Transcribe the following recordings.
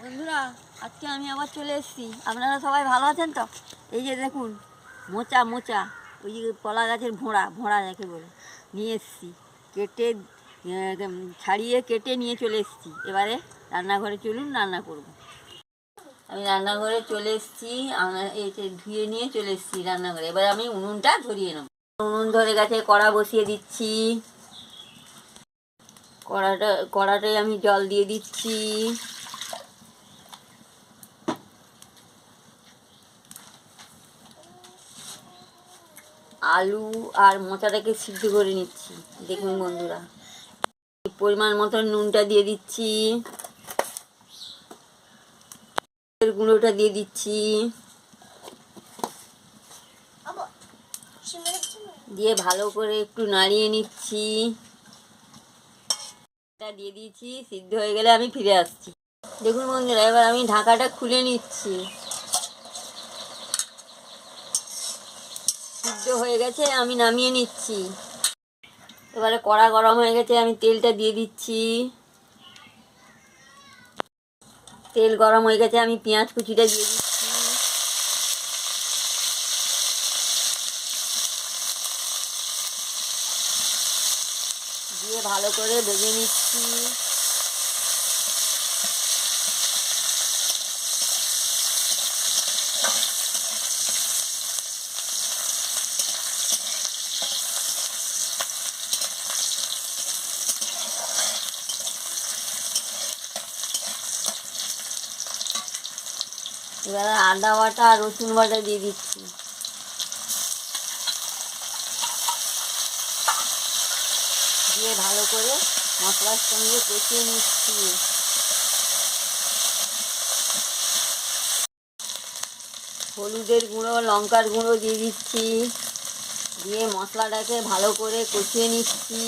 বন্ধুরা, আজকে আমি আবার চলে এসেছি। আপনারা সবাই ভালো আছেন তো? এই যে দেখুন, মোচা মোচা, ওই যে কলা গাছের ভোঁড়া ভোঁড়া যাকে বলে, নিয়ে এসেছি। কেটে ছাড়িয়ে কেটে নিয়ে চলে এসেছি। এবারে রান্নাঘরে চলুন, রান্না করব। আমি রান্নাঘরে চলে এসেছি ধুয়ে নিয়ে চলে এসেছি রান্নাঘরে। এবার আমি উনুনটা ধরিয়ে নেব। উনুন ধরে গেছে কড়া বসিয়ে দিচ্ছি। কড়াটা, কড়াটায় আমি জল দিয়ে দিচ্ছি। আলু আর মোচাটাকে সিদ্ধ করে নিচ্ছি। দেখুন বন্ধুরা পরিমাণ মতো নুনটা দিয়ে দিচ্ছি। গুঁড়োটা দিয়ে দিচ্ছি। দিয়ে ভালো করে একটু নাড়িয়ে নিচ্ছি। দিয়ে দিয়েছি সিদ্ধ হয়ে গেলে আমি ফিরে আসছি। দেখুন বন্ধুরা, এবার আমি ঢাকাটা খুলে নিচ্ছি। সিদ্ধ হয়ে গেছে, আমি নামিয়ে নিচ্ছি। এবারে কড়া গরম হয়ে গেছে, আমি তেলটা দিয়ে দিচ্ছি। তেল গরম হয়ে গেছে, আমি পেঁয়াজ কুচিটা দিয়ে দিচ্ছি। দিয়ে ভালো করে ভেজে নিচ্ছি। এবার আদা বাটা আর রসুন বাটা দিয়ে দিচ্ছি। দিয়ে ভালো করে মশলার সঙ্গে কষিয়ে নিচ্ছি। হলুদের গুঁড়ো, লঙ্কার গুঁড়ো দিয়ে দিচ্ছি। দিয়ে মশলাটাকে ভালো করে কষিয়ে নিচ্ছি।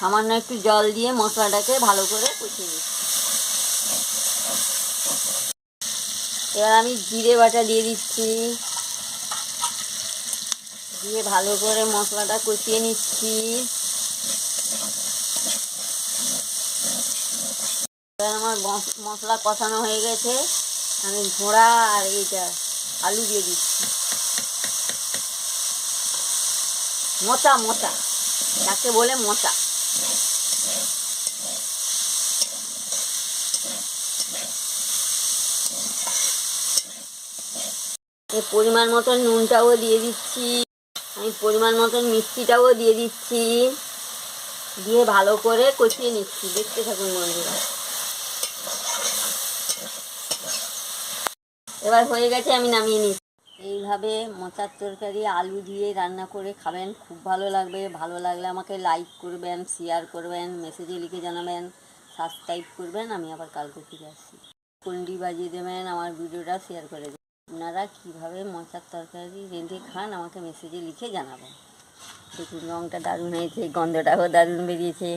সামান্য একটু জল দিয়ে মশলাটাকে ভালো করে কষিয়ে নিচ্ছি। এবার আমি জিরে বাটা দিয়ে দিচ্ছি। দিয়ে ভালো করে মশলাটা কষিয়ে নিচ্ছি। এবার আমার মশ- মশলা কষানো হয়ে গেছে। আমি ঘোড়া আর এইটা আলু দিয়ে দিচ্ছি। মোচা মোচা, যাকে বলে মোচা। পরিমাণ মতন নুনটাও দিয়ে দিচ্ছি। আমি পরিমাণ মতন মিষ্টিটাও দিয়ে দিচ্ছি। দিয়ে ভালো করে কষিয়ে নিচ্ছি। দেখতে থাকুন বন্ধুরা। এবার হয়ে গেছে, আমি নামিয়ে নিচ্ছি। এইভাবে মোচার তরকারি, আলু দিয়ে রান্না করে খাবেন। খুব ভালো লাগবে। ভালো লাগলে আমাকে লাইক করবেন শেয়ার করবেন মেসেজে লিখে জানাবেন সাবস্ক্রাইব করবেন। আমি আবার কালকে ফিরে আসছি। কুন্ডি বাজিয়ে দেবেন, আমার ভিডিওটা শেয়ার করে দেবেন। আপনারা কীভাবে মোচার তরকারি রেঁধে খান, আমাকে মেসেজে লিখে জানাবেন। দেখুন রঙটা দারুণ হয়েছে, গন্ধটাও দারুণ বেরিয়েছে।